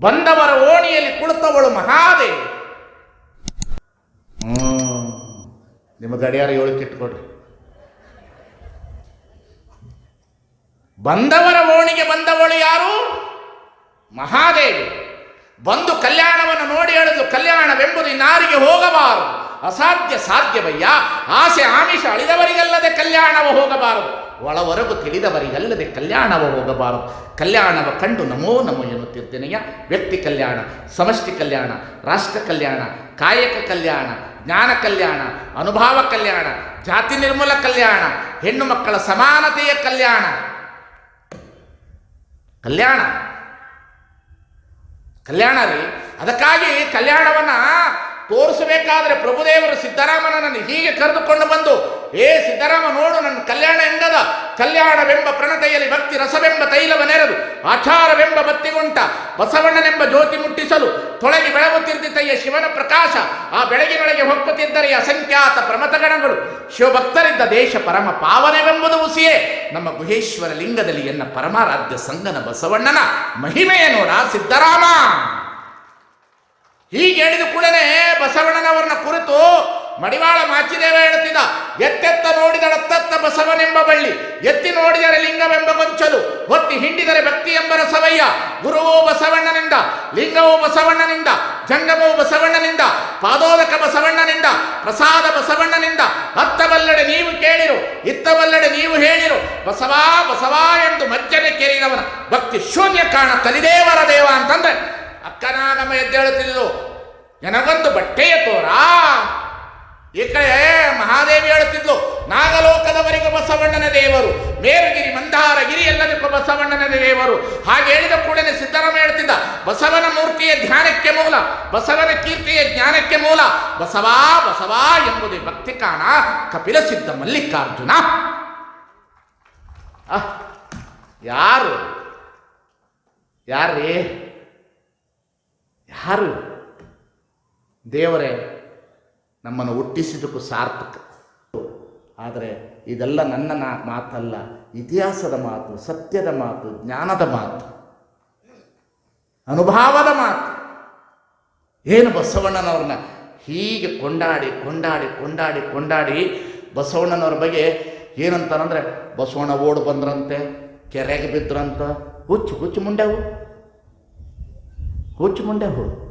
ಬಂದವರ ಓಣಿಯಲ್ಲಿ ಕುಳಿತವಳು ಮಹಾದೇವಿ. ನಿಮ್ಮ ಗಡಿಯಾರ ಏಳಕ್ಕೆ ಇಟ್ಕೊಡ್ರಿ ಬಂದವರ ಓಣಿಗೆ ಬಂದವಳು ಯಾರು? ಮಹಾದೇವಿ. ಬಂದು ಕಲ್ಯಾಣವನ್ನು ನೋಡಿ ಹೇಳಿದ್ಲು ಕಲ್ಯಾಣವೆಂಬುದು ಇನ್ನಾರಿಗೆ ಹೋಗಬಾರದು. ಅಸಾಧ್ಯ ಸಾಧ್ಯವಯ್ಯ. ಆಸೆ ಆಮಿಷ ಅಳಿದವರಿಗಲ್ಲದೆ ಕಲ್ಯಾಣವು ಹೋಗಬಾರದು. ಒಳವರೆಗೂ ತಿಳಿದವರಿಗಲ್ಲದೆ ಕಲ್ಯಾಣವ ಹೋಗಬಾರದು. ಕಲ್ಯಾಣವ ಕಂಡು ನಮೋ ನಮೋ ಎನ್ನುತ್ತಿರ್ತೇನೆಯ ವ್ಯಕ್ತಿ ಕಲ್ಯಾಣ, ಸಮಷ್ಟಿ ಕಲ್ಯಾಣ, ರಾಷ್ಟ್ರ ಕಲ್ಯಾಣ, ಕಾಯಕ ಕಲ್ಯಾಣ, ಜ್ಞಾನ ಕಲ್ಯಾಣ, ಅನುಭವ ಕಲ್ಯಾಣ, ಜಾತಿ ನಿರ್ಮೂಲ ಕಲ್ಯಾಣ, ಹೆಣ್ಣು ಮಕ್ಕಳ ಸಮಾನತೆಯ ಕಲ್ಯಾಣ. ಕಲ್ಯಾಣ. ಕಲ್ಯಾಣ ರೀ, ಅದಕ್ಕಾಗಿ ಕಲ್ಯಾಣವನ್ನ ತೋರಿಸಬೇಕಾದ್ರೆ ಪ್ರಭುದೇವರು ಸಿದ್ದರಾಮನನ್ನು ಹೀಗೆ ಕರೆದುಕೊಂಡು ಬಂದು, ಏ ಸಿದ್ದರಾಮ, ನೋಡು, ನನ್ನ ಕಲ್ಯಾಣ ಎಂದದ ಕಲ್ಯಾಣವೆಂಬ ಪ್ರಣತೆಯಲ್ಲಿ ಭಕ್ತಿ, ರಸವೆಂಬ ತೈಲವ ನೆರೆದು, ಆಚಾರವೆಂಬ ಬತ್ತಿಗುಂಟ, ಬಸವಣ್ಣನೆಂಬ ಜ್ಯೋತಿ ಮುಟ್ಟಿಸಲು ತೊಳಗಿ ಬೆಳಗುತ್ತಿರ್ದಿತ್ತಯ್ಯ ಶಿವನ ಪ್ರಕಾಶ, ಆ ಬೆಳಗಿನೊಳಗೆ ಹೊಕ್ಕುತ್ತಿದ್ದರೆ ಅಸಂಖ್ಯಾತ ಪ್ರಮತಗಣಗಳು ಶಿವಭಕ್ತರಿದ್ದ ದೇಶ ಪರಮ ಪಾವನವೆಂಬುದು ಉಸಿಯೇ ನಮ್ಮ ಗುಹೇಶ್ವರ ಲಿಂಗದಲ್ಲಿ ಎನ್ನ ಪರಮಾರಾಧ್ಯ ಸಂಗನ ಬಸವಣ್ಣನ ಮಹಿಮೆಯ ನೋಡ ಸಿದ್ದರಾಮ? ಹೀಗೆ ಹೇಳಿದ ಕೂಡಲೇ ಬಸವಣ್ಣನವರನ್ನ ಕುರಿತು ಮಡಿವಾಳ ಮಾಚಿದೇವ ಹೇಳುತ್ತಿದ್ದ, ಎತ್ತೆತ್ತ ನೋಡಿದಳತ್ತತ್ತ ಬಸವನೆಂಬ ಬಳ್ಳಿ, ಎತ್ತಿ ನೋಡಿದರೆ ಲಿಂಗವೆಂಬ ಗೊಂಚಲು ಹೊತ್ತಿ ಹಿಂಡಿದರೆ ಭಕ್ತಿ ಎಂಬ ರಸವಯ್ಯ, ಗುರುವು ಬಸವಣ್ಣನಿಂದ, ಲಿಂಗವೋ ಬಸವಣ್ಣನಿಂದ ಜಂಗಮವು ಬಸವಣ್ಣನಿಂದ, ಪಾದೋದಕ ಬಸವಣ್ಣನಿಂದ, ಪ್ರಸಾದ ಬಸವಣ್ಣನಿಂದ ಅತ್ತವಲ್ಲಡೆ ನೀವು ಕೇಳಿರು, ಇತ್ತಬಲ್ಲಡೆ ನೀವು ಹೇಳಿರು, ಬಸವಾ ಬಸವಾ ಎಂದು ಮಜ್ಜನೆ ಕೇರಿದವನ ಭಕ್ತಿ ಶೂನ್ಯ ಕಾಣ ಕಲಿದೇವರ ದೇವ ಅಂತಂದ್ರೆ ಅಕ್ಕನಾಗಮ್ಮ ಎದ್ದೇಳುತ್ತಿದ್ದು ನನಗೊಂದು ಬಟ್ಟೆಯ ತೋರ. ಈ ಕಡೆ ಮಹಾದೇವಿ ಹೇಳುತ್ತಿದ್ಲು, ನಾಗಲೋಕದವರೆಗೂ ಬಸವಣ್ಣನ ದೇವರು, ಮೇರುಗಿರಿ, ಮಂದಾರಗಿರಿ ಎಲ್ಲದಕ್ಕೂ ಬಸವಣ್ಣನ ದೇವರು. ಹಾಗೆ ಹೇಳಿದ ಕೂಡಲೇ ಸಿದ್ದರಾಮ ಹೇಳ್ತಿದ್ದ ಬಸವನ ಮೂರ್ತಿಯ ಧ್ಯಾನಕ್ಕೆ ಮೂಲ, ಬಸವನ ಕೀರ್ತಿಯ ಜ್ಞಾನಕ್ಕೆ ಮೂಲ. ಬಸವಾ ಬಸವಾ ಎಂಬುದೇ ಭಕ್ತಿ ಕಾಣ, ಕಪಿಲ ಸಿದ್ಧ ಮಲ್ಲಿಕಾರ್ಜುನ. ಯಾರು? ಯಾರ್ರೀ? ಯಾರು ದೇವರೇ, ನಮ್ಮನ್ನು ಹುಟ್ಟಿಸಿದಕ್ಕೂ ಸಾರ್ಥಕ. ಆದರೆ ಇದೆಲ್ಲ ನನ್ನ ಮಾತಲ್ಲ, ಇತಿಹಾಸದ ಮಾತು, ಸತ್ಯದ ಮಾತು, ಜ್ಞಾನದ ಮಾತು, ಅನುಭವದ ಮಾತು. ಏನು ಬಸವಣ್ಣನವ್ರನ್ನ ಹೀಗೆ ಕೊಂಡಾಡಿ ಕೊಂಡಾಡಿ ಕೊಂಡಾಡಿ ಕೊಂಡಾಡಿ ಬಸವಣ್ಣನವ್ರ ಬಗ್ಗೆ ಏನಂತಾರಂದ್ರೆ ಬಸವಣ್ಣ ಓಡ್ ಬಂದ್ರಂತೆ, ಕೆರೆಗೆ ಬಿದ್ರಂತ, ಹುಚ್ಚು ಹುಚ್ಚು ಮುಂಡೆವು. ಹುಚ್ಚು ಹುಳು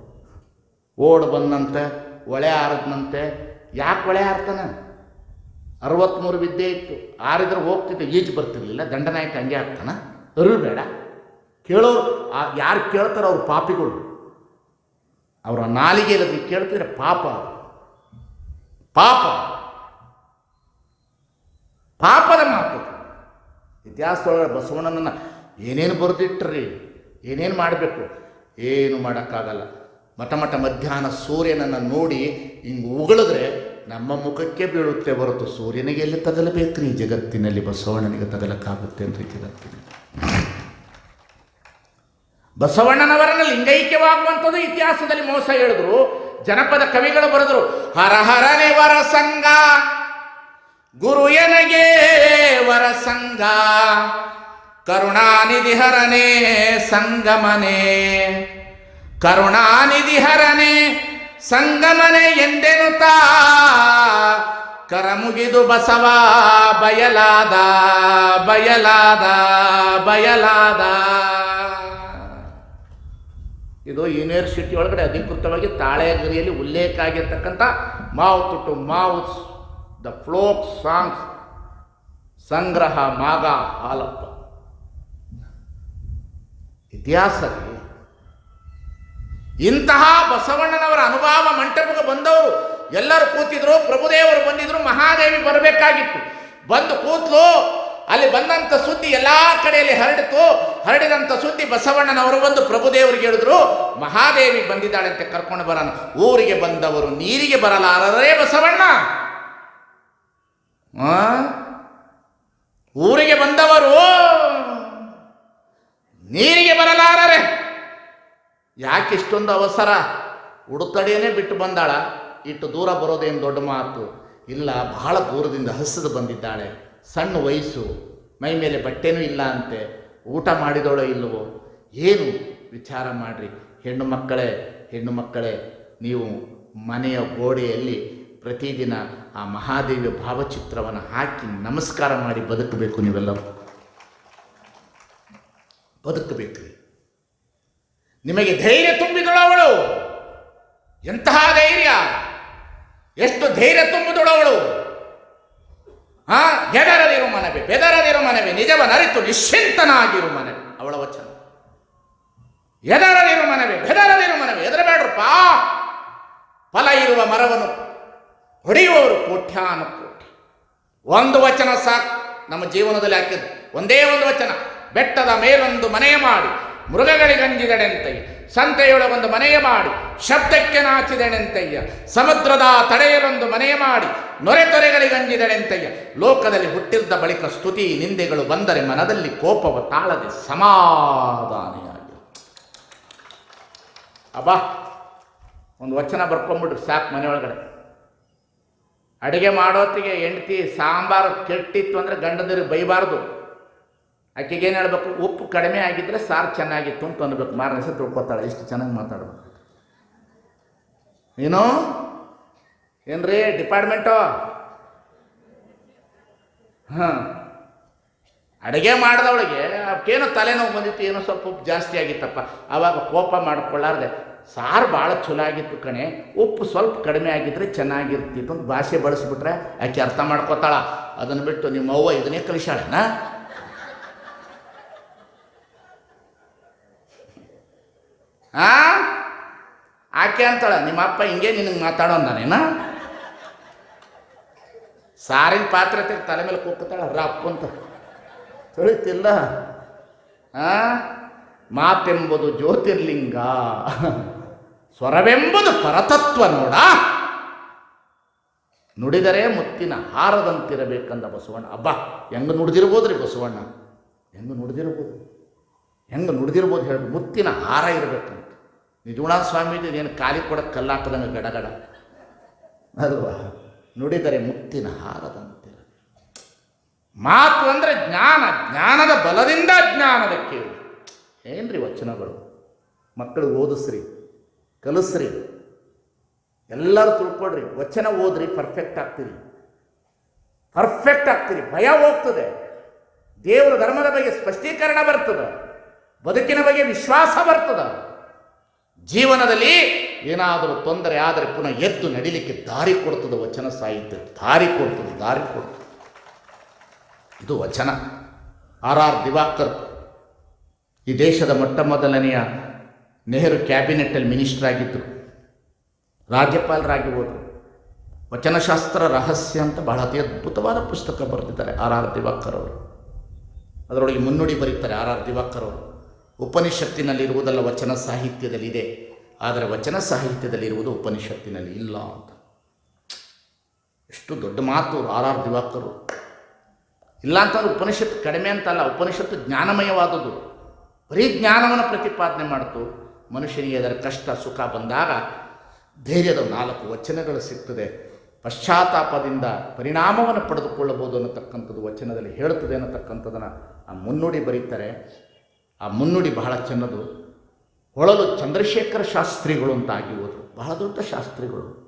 ಓಡ್ ಬಂದಂತೆ ಒಳೆ ಆರದ್ನಂತೆ. ಯಾಕೆ ಒಳೆ ಆರ್ತಾನೆ? ಅರವತ್ತ್ಮೂರು ವಿದ್ಯೆ ಇತ್ತು. ಆರಿದ್ರೆ ಹೋಗ್ತಿದ್ದೆ, ಈಜು ಬರ್ತಿರ್ಲಿಲ್ಲ, ದಂಡನಾಯಕ ಹಂಗೆ ಆಗ್ತಾನ. ಅರು ಬೇಡ. ಕೇಳೋರು ಯಾರು ಕೇಳ್ತಾರೋ ಅವ್ರ ಪಾಪಿಗಳು. ಅವರ ನಾಲಿಗೆ ಕೇಳ್ತಿದ್ರೆ ಪಾಪ ಪಾಪ. ಪಾಪದ ಮಾತು. ಇತಿಹಾಸದೊಳಗೆ ಬಸವಣ್ಣನನ್ನು ಏನೇನು ಬರೆದಿಟ್ರಿ, ಏನೇನು ಮಾಡಬೇಕು? ಏನು ಮಾಡೋಕ್ಕಾಗಲ್ಲ. ಮಠಮಠ ಮಠ ಮಧ್ಯಾಹ್ನ ಸೂರ್ಯನನ್ನು ನೋಡಿ ಹಿಂಗೆ ಉಗಳಿದ್ರೆ ನಮ್ಮ ಮುಖಕ್ಕೆ ಬೀಳುತ್ತೆ ಹೊರತು ಸೂರ್ಯನಿಗೆ ಎಲ್ಲಿ ತಗಲಬೇಕ್ರಿ? ಜಗತ್ತಿನಲ್ಲಿ ಬಸವಣ್ಣನಿಗೆ ತಗಲಕ್ಕಾಗುತ್ತೆ ಅಂತ ಜಗತ್ತಿನಲ್ಲಿ ಬಸವಣ್ಣನವರನ್ನ ಲಿಂಗೈಕ್ಯವಾಗುವಂಥದ್ದು ಇತಿಹಾಸದಲ್ಲಿ ಮೋಸ ಹೇಳಿದ್ರು. ಜನಪದ ಕವಿಗಳು ಬರೆದ್ರು, ಹರ ಹರನೆ ವರ ಸಂಘ ಗುರು ಎನಗೆ ವರ ಸಂಘ ಕರುಣಾನಿಧಿ ಹರನೆ ಸಂಗಮನೆ. ಕರುಣಾನಿಧಿ ಹರನೆ ಸಂಗಮನೆ ಎಂದೆನುತಾ ಕರ ಮುಗಿದು ಬಸವ ಬಯಲಾದ ಬಯಲಾದ ಬಯಲಾದ. ಇದು ಯೂನಿವರ್ಸಿಟಿ ಒಳಗಡೆ ಅಧಿಕೃತವಾಗಿ ತಾಳೆಗರಿಯಲ್ಲಿ ಉಲ್ಲೇಖ ಆಗಿರ್ತಕ್ಕಂಥ mouth to mouths the folk songs, ಸಂಗ್ರಹ ಮಾಗ ಹಾಲಪ್ಪ. ಇತಿಹಾಸ. ಇಂತಹ ಬಸವಣ್ಣನವರ ಅನುಭವ ಮಂಟಪಕ್ಕೆ ಬಂದವರು, ಎಲ್ಲರೂ ಕೂತಿದ್ರು, ಪ್ರಭುದೇವರು ಬಂದಿದ್ರು, ಮಹಾದೇವಿ ಬರಬೇಕಾಗಿತ್ತು ಬಂದು ಕೂತ್ಲು, ಅಲ್ಲಿ ಬಂದಂಥ ಸುದ್ದಿ ಎಲ್ಲ ಕಡೆಯಲ್ಲಿ ಹರಡಿತು ಹರಡಿದಂಥ ಸುದ್ದಿ ಬಸವಣ್ಣನವರು ಬಂದು ಪ್ರಭುದೇವರಿಗೆ ಹೇಳಿದ್ರು, ಮಹಾದೇವಿ ಬಂದಿದ್ದಾಳೆ ಅಂತ ಕರ್ಕೊಂಡು ಬರೋಣ ಊರಿಗೆ ಬಂದವರು ನೀರಿಗೆ ಬರಲಾರರೇ ಬಸವಣ್ಣ? ಊರಿಗೆ ಬಂದವರು ನೀರಿಗೆ ಬರಲಾರರೆ ಯಾಕೆ ಇಷ್ಟೊಂದು ಅವಸರ? ಉಡುತ್ತಡೆಯೇ ಬಿಟ್ಟು ಬಂದಾಳ. ಇಟ್ಟು ದೂರ ಬರೋದೇನು ದೊಡ್ಡ ಮಾತು? ಇಲ್ಲ, ಬಹಳ ದೂರದಿಂದ ಹಸಿದು ಬಂದಿದ್ದಾಳೆ. ಸಣ್ಣ ವಯಸ್ಸು. ಮೈ ಮೇಲೆ ಬಟ್ಟೆನೂ ಇಲ್ಲ ಅಂತೆ. ಊಟ ಮಾಡಿದೋಳೋ ಇಲ್ಲವೋ ಏನು ವಿಚಾರ ಮಾಡಿರಿ. ಹೆಣ್ಣು ಮಕ್ಕಳೇ ಹೆಣ್ಣು ಮಕ್ಕಳೇ, ನೀವು ಮನೆಯ ಗೋಡೆಯಲ್ಲಿ ಪ್ರತಿದಿನ ಆ ಮಹಾದೇವಿಯ ಭಾವಚಿತ್ರವನ್ನು ಹಾಕಿ ನಮಸ್ಕಾರ ಮಾಡಿ ಬದುಕಬೇಕು ನೀವೆಲ್ಲರೂ. ಬದುಕಬೇಕು ನಿಮಗೆ ಧೈರ್ಯ ತುಂಬಿದಳವಳು ಎಂತಹ ಧೈರ್ಯ? ಎಷ್ಟು ಧೈರ್ಯ ತುಂಬಿದಳವಳು ಹಾ ಹೆದರದಿರು ಮನವಿ ಬೆದರದಿರು ಮನವಿ. ನಿಜವನರಿತು ನಿಶ್ಚಿಂತನಾಗಿರು ಮನವಿ. ಅವಳ ವಚನ. ಎದರದಿರು ಮನವಿ ಬೆದರದಿರು ಮನವೇ. ಎದರಬೇಡ್ರಪ್ಪ. ಫಲ ಇರುವ ಮರವನ್ನು ಹೊಡೆಯುವವರು ಕೋಟ್ಯಾನು ಕೋಟಿ ಒಂದು ವಚನ ಸಾಕು. ನಮ್ಮ ಜೀವನದಲ್ಲಿ ಹಾಕಿದ್ದು ಒಂದೇ ಒಂದು ವಚನ. ಬೆಟ್ಟದ ಮೇಲೊಂದು ಮನೆಯ ಮಾಡಿ ಮೃಗಗಳಿಗಂಜಿದಡೆಂತಯ್ಯ ಸಂತೆಯೊಳಗೊಂದು ಮನೆಯ ಮಾಡಿ, ಶಬ್ದಕ್ಕೆ ನಾಚಿದೆಣೆಂತಯ್ಯ ಸಮುದ್ರದ ತಡೆಯಲೊಂದು ಮನೆಯ ಮಾಡಿ ನೊರೆತೊರೆಗಳಿಗಂಜಿದಡೆಂತಯ್ಯ ಲೋಕದಲ್ಲಿ ಹುಟ್ಟಿದ್ದ ಬಳಿಕ ಸ್ತುತಿ ನಿಂದೆಗಳು ಬಂದರೆ ಮನದಲ್ಲಿ ಕೋಪವ ತಾಳದೆ ಸಮಾಧಾನಿಯಾಗಿ. ಅಬ್ಬಾ, ಒಂದು ವಚನ ಬರ್ಕೊಂಬಿಡ್ರಿ ಸಾಕು ಮನೆಯೊಳಗಡೆ. ಅಡುಗೆ ಮಾಡೋತ್ತಿಗೆ ಹೆಂಡ್ತಿ ಸಾಂಬಾರು ಕೆಟ್ಟಿತ್ತು ಅಂದರೆ ಗಂಡದಿರು ಬೈಬಾರ್ದು. ಆಕೆಗೆ ಏನು ಹೇಳ್ಬೇಕು? ಉಪ್ಪು ಕಡಿಮೆ ಆಗಿದ್ರೆ ಸಾರು ಚೆನ್ನಾಗಿತ್ತು ಅಂತ ಅನ್ಬೇಕು. ಮಾರನೇ ಸಹ ತಿಳ್ಕೊತಾಳೆ, ಇಷ್ಟು ಚೆನ್ನಾಗಿ ಮಾತಾಡ್ಬೇಕು. ಏನು? ಏನ್ರಿ ಡಿಪಾರ್ಟ್ಮೆಂಟು ಹಾಂ. ಅಡುಗೆ ಮಾಡಿದವಳಿಗೆ ಅವಕ್ಕೇನೋ ತಲೆನೋವು ಬಂದಿತ್ತು, ಏನೋ ಸ್ವಲ್ಪ ಉಪ್ಪು ಜಾಸ್ತಿ ಆಗಿತ್ತಪ್ಪ. ಆವಾಗ ಕೋಪ ಮಾಡ್ಕೊಳ್ಳಾರ್ದೆ. ಸಾರು ಭಾಳ ಚಲೋ ಆಗಿತ್ತು ಕಣೆ. ಉಪ್ಪು ಸ್ವಲ್ಪ ಕಡಿಮೆ ಆಗಿದ್ರೆ ಚೆನ್ನಾಗಿರ್ತಿತ್ತು ಅಂತ ಭಾಷೆ ಬಳಸಿಬಿಟ್ರೆ ಆಕೆ ಅರ್ಥ ಮಾಡ್ಕೋತಾಳ. ಅದನ್ನು ಬಿಟ್ಟು ನಿಮ್ಮ ಅವ್ವ ಇದನ್ನೇ ಕಲಿಸಾಳೇನಾ ಆ? ಆಕೆ ಅಂತಾಳ, ನಿಮ್ಮ ಅಪ್ಪ ಹಿಂಗೆ ನಿನಗೆ ಮಾತಾಡೋ ನಾನೇನ ಸಾರಿನ ಪಾತ್ರೆ ತೆಗ್ದು ತಲೆ ಮೇಲೆ ಕೂಗ್ತಾಳ, ರಪ್ಪ ಅಂತ. ತಿಳಿತಿಲ್ಲ. ಆ? ಮಾತೆಂಬುದು ಜ್ಯೋತಿರ್ಲಿಂಗ. ಸ್ವರವೆಂಬುದು ಪರತತ್ವ ನೋಡ. ನುಡಿದರೆ ಮುತ್ತಿನ ಹಾರದಂತಿರಬೇಕಂದ ಬಸವಣ್ಣ. ಅಬ್ಬಾ, ಹೆಂಗೆ ನುಡಿದಿರ್ಬೋದ್ರಿ ಬಸವಣ್ಣ? ಹೆಂಗೆ ನುಡಿದಿರ್ಬೋದು? ಹೆಂಗೆ ನುಡಿದಿರ್ಬೋದು? ಹೇಳಿ, ಮುತ್ತಿನ ಹಾರ ಇರಬೇಕಂತ ನಿಜಗುಣಾಥ ಸ್ವಾಮೀಜಿ ಏನು ಕಾಲಿ ಕೊಡಕ್ಕೆ ಕಲ್ಲಾಕದಂಗೆ ಗಡಗಡ ಅಲ್ವಾ ನುಡಿದರೆ ಮುತ್ತಿನ ಹಾರದಂತಿರ ಮಾತು ಅಂದರೆ ಜ್ಞಾನ, ಜ್ಞಾನದ ಬಲದಿಂದ ಜ್ಞಾನದ ಕೇಳಿ. ಏನ್ರಿ ವಚನಗಳು? ಮಕ್ಕಳು ಓದಿಸ್ರಿ, ಕಲಿಸ್ರಿ. ಎಲ್ಲರೂ ತಿಳ್ಕೊಡ್ರಿ ವಚನ ಓದ್ರಿ ಪರ್ಫೆಕ್ಟ್ ಆಗ್ತೀರಿ. ಪರ್ಫೆಕ್ಟ್ ಆಗ್ತೀರಿ, ಭಯ ಹೋಗ್ತದೆ. ದೇವರ ಧರ್ಮದ ಬಗ್ಗೆ ಸ್ಪಷ್ಟೀಕರಣ ಬರ್ತದೆ. ಬದುಕಿನ ಬಗ್ಗೆ ವಿಶ್ವಾಸ ಬರ್ತದೆ. ಜೀವನದಲ್ಲಿ ಏನಾದರೂ ತೊಂದರೆ ಆದರೆ ಪುನಃ ಎದ್ದು ನಡಿಲಿಕ್ಕೆ ದಾರಿ ಕೊಡ್ತದೆ ವಚನ ಸಾಹಿತ್ಯ, ದಾರಿ ಕೊಡ್ತದೆ ದಾರಿ ಕೊಡ್ತದೆ. ಇದು ವಚನ. ಆರ್ ಆರ್ ದಿವಾಕರ್, ಈ ದೇಶದ ಮೊಟ್ಟ ಮೊದಲನೆಯ ನೆಹರು ಕ್ಯಾಬಿನೆಟ್ಟಲ್ಲಿ ಮಿನಿಸ್ಟರ್ ಆಗಿದ್ದರು ರಾಜ್ಯಪಾಲರಾಗಿ ಹೋದರು. ವಚನಶಾಸ್ತ್ರ ರಹಸ್ಯ ಅಂತ ಬಹಳ ಅತಿ ಅದ್ಭುತವಾದ ಪುಸ್ತಕ ಬರೆದಿದ್ದಾರೆ ಆರ್ ಆರ್ ದಿವಾಕರ್ ಅವರು. ಅದರೊಳಗೆ ಮುನ್ನುಡಿ ಬರೀತಾರೆ ಆರ್ ಆರ್ ದಿವಾಕರ್ ಅವರು. ಉಪನಿಷತ್ತಿನಲ್ಲಿರುವುದಲ್ಲ, ವಚನ ಸಾಹಿತ್ಯದಲ್ಲಿದೆ. ಆದರೆ ವಚನ ಸಾಹಿತ್ಯದಲ್ಲಿರುವುದು ಉಪನಿಷತ್ತಿನಲ್ಲಿ ಇಲ್ಲ ಅಂತ. ಎಷ್ಟು ದೊಡ್ಡ ಮಾತು ಆರ್ ಆರ್ ದಿವಾಕರು. ಇಲ್ಲ ಅಂತಂದ್ರೆ ಉಪನಿಷತ್ತು ಕಡಿಮೆ ಅಂತಲ್ಲ ಉಪನಿಷತ್ತು ಜ್ಞಾನಮಯವಾದುದು ಬರೀ ಜ್ಞಾನವನ್ನು ಪ್ರತಿಪಾದನೆ ಮಾಡಿತು. ಮನುಷ್ಯನಿಗೆ ಅದರ ಕಷ್ಟ, ಸುಖ ಬಂದಾಗ ಧೈರ್ಯದ ನಾಲ್ಕು ವಚನಗಳು ಸಿಗ್ತದೆ. ಪಶ್ಚಾತ್ತಾಪದಿಂದ ಪರಿಣಾಮವನ್ನು ಪಡೆದುಕೊಳ್ಳಬಹುದು ಅನ್ನತಕ್ಕಂಥದ್ದು ವಚನದಲ್ಲಿ ಹೇಳುತ್ತದೆ ಅನ್ನತಕ್ಕಂಥದ್ದನ್ನು ಆ ಮುನ್ನುಡಿ ಬರೀತಾರೆ. ಆ ಮುನ್ನುಡಿ ಬಹಳ ಚೆನ್ನದು. ಹೊಳಲು ಚಂದ್ರಶೇಖರ ಶಾಸ್ತ್ರಿಗಳು ಅಂತ ಆಗಿ ಬಹಳ ದೊಡ್ಡ ಶಾಸ್ತ್ರಿಗಳು.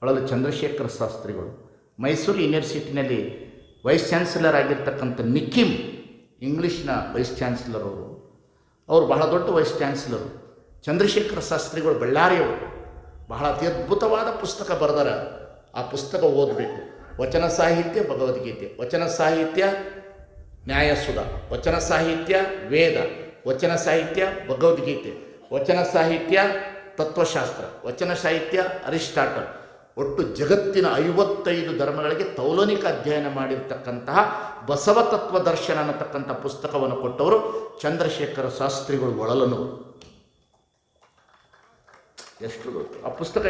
ಹೊಳಲು ಚಂದ್ರಶೇಖರ ಶಾಸ್ತ್ರಿಗಳು. ಮೈಸೂರು ಯೂನಿವರ್ಸಿಟಿನಲ್ಲಿ ವೈಸ್ ಚಾನ್ಸಲರ್ ಆಗಿರ್ತಕ್ಕಂಥ ನಿಖಿಮ್ ಇಂಗ್ಲೀಷ್ನ ವೈಸ್ ಚಾನ್ಸಲರ್ ಅವರು. ಅವರು ಬಹಳ ದೊಡ್ಡ ವೈಸ್ ಚಾನ್ಸಲರು. ಚಂದ್ರಶೇಖರ ಶಾಸ್ತ್ರಿಗಳು ಬಳ್ಳಾರಿಯವರು. ಬಹಳ ಅತ್ಯದ್ಭುತವಾದ ಪುಸ್ತಕ ಬರೆದಾರ. ಆ ಪುಸ್ತಕ ಓದಬೇಕು. ವಚನ ಸಾಹಿತ್ಯ, ಭಗವದ್ಗೀತೆ. ವಚನ ಸಾಹಿತ್ಯ ನ್ಯಾಯಸುಧ, ವಚನ ಸಾಹಿತ್ಯ, ವೇದ, ವಚನ ಸಾಹಿತ್ಯ ಭಗವದ್ಗೀತೆ ವಚನ ಸಾಹಿತ್ಯ, ತತ್ವಶಾಸ್ತ್ರ, ವಚನ ಸಾಹಿತ್ಯ, ಅರಿಸ್ಟಾಟಲ್. ಒಟ್ಟು ಜಗತ್ತಿನ ಐವತ್ತೈದು ಧರ್ಮಗಳಿಗೆ ತೌಲನಿಕ ಅಧ್ಯಯನ ಮಾಡಿರ್ತಕ್ಕಂತಹ ಬಸವ ತತ್ವ ದರ್ಶನ ಅನ್ನತಕ್ಕಂಥ ಪುಸ್ತಕವನ್ನು ಕೊಟ್ಟವರು ಚಂದ್ರಶೇಖರ ಶಾಸ್ತ್ರಿಗಳು ಒಳಲನು. ಎಷ್ಟು ದೊಡ್ಡ ಆ ಪುಸ್ತಕ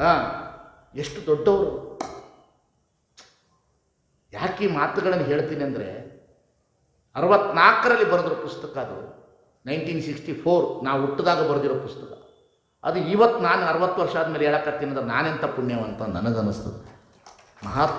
ಹಾಂ ಎಷ್ಟು ದೊಡ್ಡವರು. ಯಾಕೆ ಮಾತುಗಳನ್ನು ಹೇಳ್ತೀನಿ ಅಂದರೆ ಅರವತ್ನಾಲ್ಕರಲ್ಲಿ ಬರೆದಿರೋ ಪುಸ್ತಕ ಅದು. ನೈನ್ಟೀನ್ ಸಿಕ್ಸ್ಟಿ ಫೋರ್ ನಾವು ಹುಟ್ಟಿದಾಗ ಬರೆದಿರೋ ಪುಸ್ತಕ. ಅದು ಇವತ್ತು ನಾನು ಅರವತ್ತು ವರ್ಷ ಆದಮೇಲೆ ಹೇಳಕತ್ತೀನಿ ನಾನೆಂಥ ಪುಣ್ಯವಂತ ನನಗನ್ನಿಸ್ತದೆ. ಮಹಾತ್ಮ